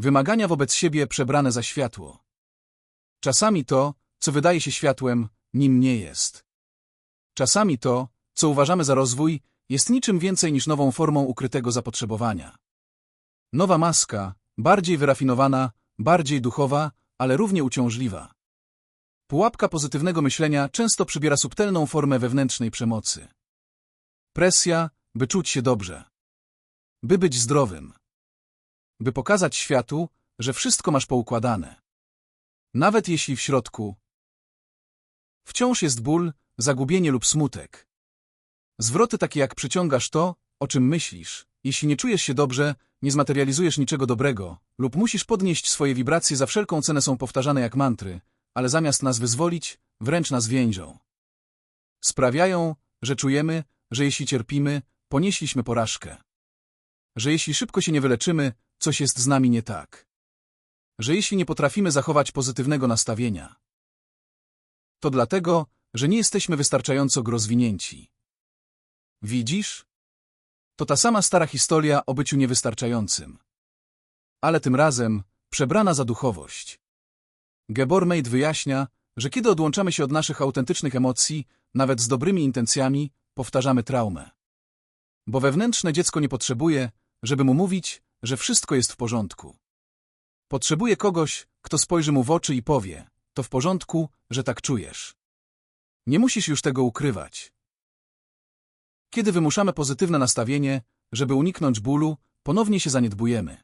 Wymagania wobec siebie przebrane za światło. Czasami to, co wydaje się światłem, nim nie jest. Czasami to, co uważamy za rozwój, jest niczym więcej niż nową formą ukrytego zapotrzebowania. Nowa maska, bardziej wyrafinowana, bardziej duchowa, ale równie uciążliwa. Pułapka pozytywnego myślenia często przybiera subtelną formę wewnętrznej przemocy. Presja, by czuć się dobrze. By być zdrowym. By pokazać światu, że wszystko masz poukładane. Nawet jeśli w środku wciąż jest ból, zagubienie lub smutek. Zwroty takie jak przyciągasz to, o czym myślisz. Jeśli nie czujesz się dobrze, nie zmaterializujesz niczego dobrego, lub musisz podnieść swoje wibracje za wszelką cenę są powtarzane jak mantry, ale zamiast nas wyzwolić, wręcz nas więzią. Sprawiają, że czujemy, że jeśli cierpimy, ponieśliśmy porażkę. Że jeśli szybko się nie wyleczymy, coś jest z nami nie tak. Że jeśli nie potrafimy zachować pozytywnego nastawienia, to dlatego, że nie jesteśmy wystarczająco rozwinięci. Widzisz? To ta sama stara historia o byciu niewystarczającym. Ale tym razem przebrana za duchowość. Gebor Maid wyjaśnia, że kiedy odłączamy się od naszych autentycznych emocji, nawet z dobrymi intencjami, powtarzamy traumę. Bo wewnętrzne dziecko nie potrzebuje, żeby mu mówić, że wszystko jest w porządku. Potrzebuje kogoś, kto spojrzy mu w oczy i powie, to w porządku, że tak czujesz. Nie musisz już tego ukrywać. Kiedy wymuszamy pozytywne nastawienie, żeby uniknąć bólu, ponownie się zaniedbujemy.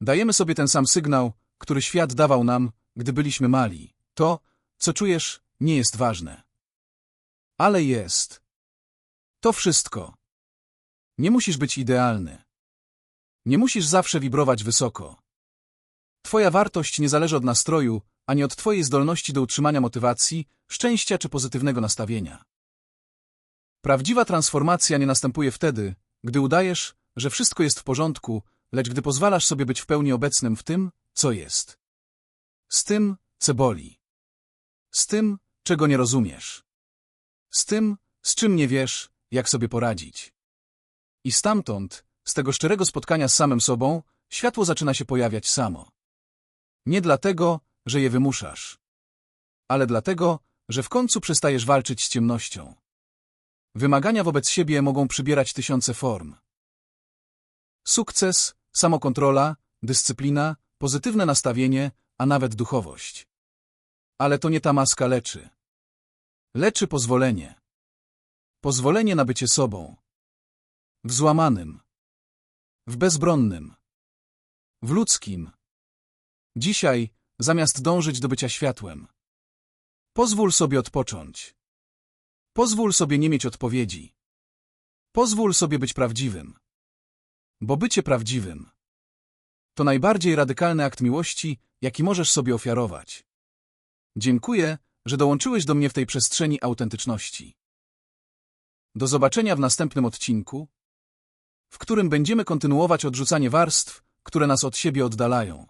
Dajemy sobie ten sam sygnał, który świat dawał nam, gdy byliśmy mali. To, co czujesz, nie jest ważne. Ale jest. To wszystko. Nie musisz być idealny. Nie musisz zawsze wibrować wysoko. Twoja wartość nie zależy od nastroju, ani od Twojej zdolności do utrzymania motywacji, szczęścia czy pozytywnego nastawienia. Prawdziwa transformacja nie następuje wtedy, gdy udajesz, że wszystko jest w porządku, lecz gdy pozwalasz sobie być w pełni obecnym w tym, co jest. Z tym, co boli. Z tym, czego nie rozumiesz. Z tym, z czym nie wiesz, jak sobie poradzić. I stamtąd, z tego szczerego spotkania z samym sobą, światło zaczyna się pojawiać samo. Nie dlatego, że je wymuszasz, ale dlatego, że w końcu przestajesz walczyć z ciemnością. Wymagania wobec siebie mogą przybierać tysiące form. Sukces, samokontrola, dyscyplina, pozytywne nastawienie, a nawet duchowość. Ale to nie ta maska leczy. Leczy pozwolenie. Pozwolenie na bycie sobą. W złamanym. W bezbronnym. W ludzkim. Dzisiaj, zamiast dążyć do bycia światłem. Pozwól sobie odpocząć. Pozwól sobie nie mieć odpowiedzi. Pozwól sobie być prawdziwym. Bo bycie prawdziwym to najbardziej radykalny akt miłości, jaki możesz sobie ofiarować. Dziękuję, że dołączyłeś do mnie w tej przestrzeni autentyczności. Do zobaczenia w następnym odcinku, w którym będziemy kontynuować odrzucanie warstw, które nas od siebie oddalają.